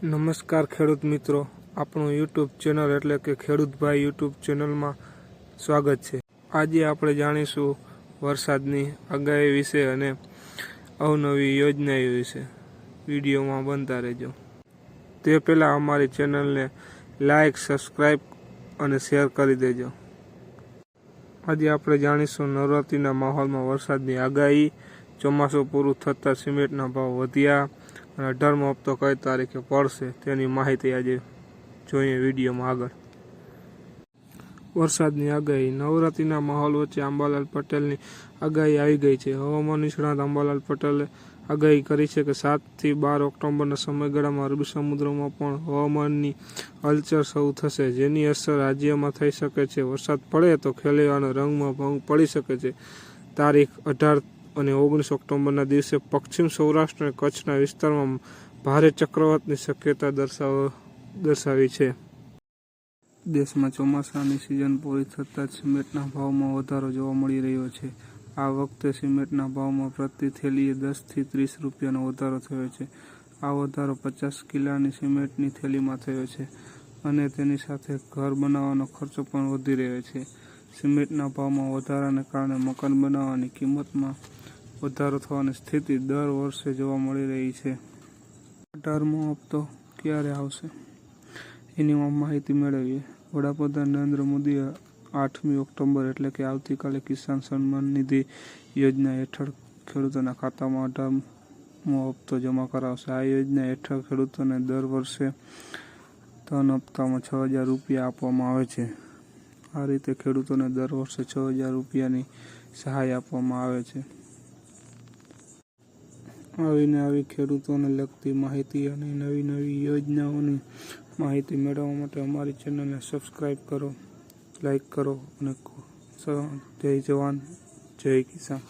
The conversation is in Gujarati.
નમસ્કાર ખેડૂત મિત્રો. આપણું યુટ્યુબ ચેનલ એટલે કે ખેડૂતભાઈ યુટ્યુબ ચેનલમાં સ્વાગત છે. આજે આપણે જાણીશું વરસાદની આગાહી વિશે અને અવનવી યોજનાઓ વિશે. વિડીયોમાં બનતા રહેજો. તે પહેલાં અમારી ચેનલને લાઈક સબસ્ક્રાઈબ અને શેર કરી દેજો. આજે આપણે જાણીશું નવરાત્રિના માહોલમાં વરસાદની આગાહી. ચોમાસું પૂરું થતાં સિમેન્ટના ભાવ વધ્યા. અને અઢારમો હપ્તો કઈ તારીખે પડશે તેની માહિતી આજે જોઈએ વિડીયોમાં આગળ. વરસાદની આગાહી. નવરાત્રિના માહોલ વચ્ચે અંબાલાલ પટેલની આગાહી આવી ગઈ છે. હવામાન નિષ્ણાત અંબાલાલ પટેલે આગાહી કરી છે કે સાતથી બાર ઓક્ટોબરના સમયગાળામાં અરબી સમુદ્રમાં પણ હવામાનની હલચલ શરૂ થશે, જેની અસર રાજ્યમાં થઈ શકે છે. વરસાદ પડે તો ખેલૈયાના રંગમાં ભંગ પડી શકે છે. તારીખ અઢાર અને ઓગણીસ ઓક્ટોબરના દિવસે પશ્ચિમ સૌરાષ્ટ્ર અને કચ્છના વિસ્તારમાં ભારે ચક્રવાતની શક્યતા દર્શાવ, દર્શાવી છે. દેશમાં ચોમાસાની સિઝન પૂરી થતાં જ સિમેન્ટના ભાવમાં વધારો જોવા મળી રહ્યો છે. આ વખતે સિમેન્ટના ભાવમાં પ્રતિ થેલીએ દસથી ત્રીસ રૂપિયાનો વધારો થયો છે. આ વધારો પચાસ કિલાની સિમેન્ટની થેલીમાં થયો છે અને તેની સાથે ઘર બનાવવાનો ખર્ચો પણ વધી રહ્યો છે. સિમેન્ટના ભાવમાં વધારાને કારણે મકાન બનાવવાની કિંમતમાં વધારો થવાની સ્થિતિ દર વર્ષે જોવા મળી રહી છે. અઢારમો હપ્તો ક્યારે આવશે? એની માહિતી મેળવીએ. વડાપ્રધાન નરેન્દ્ર મોદીએ આઠમી ઓક્ટોબર એટલે કે આવતીકાલે કિસાન સન્માન નિધિ યોજના હેઠળ ખેડૂતોના ખાતામાં અઢારમો હપ્તો જમા કરાવશે. આ યોજના હેઠળ ખેડૂતોને દર વર્ષે ત્રણ હપ્તામાં છ હજાર રૂપિયા આપવામાં આવે છે. આ રીતે ખેડૂતોને દર વર્ષે છ હજાર રૂપિયાની સહાય આપવામાં આવે છે. આવીને આવી ખેડૂતોને લગતી માહિતી અને નવી નવી યોજનાઓની માહિતી મેળવવા માટે અમારી ચેનલને સબસ્ક્રાઈબ કરો લાઈક કરો અને જય જવાન, જય કિસાન.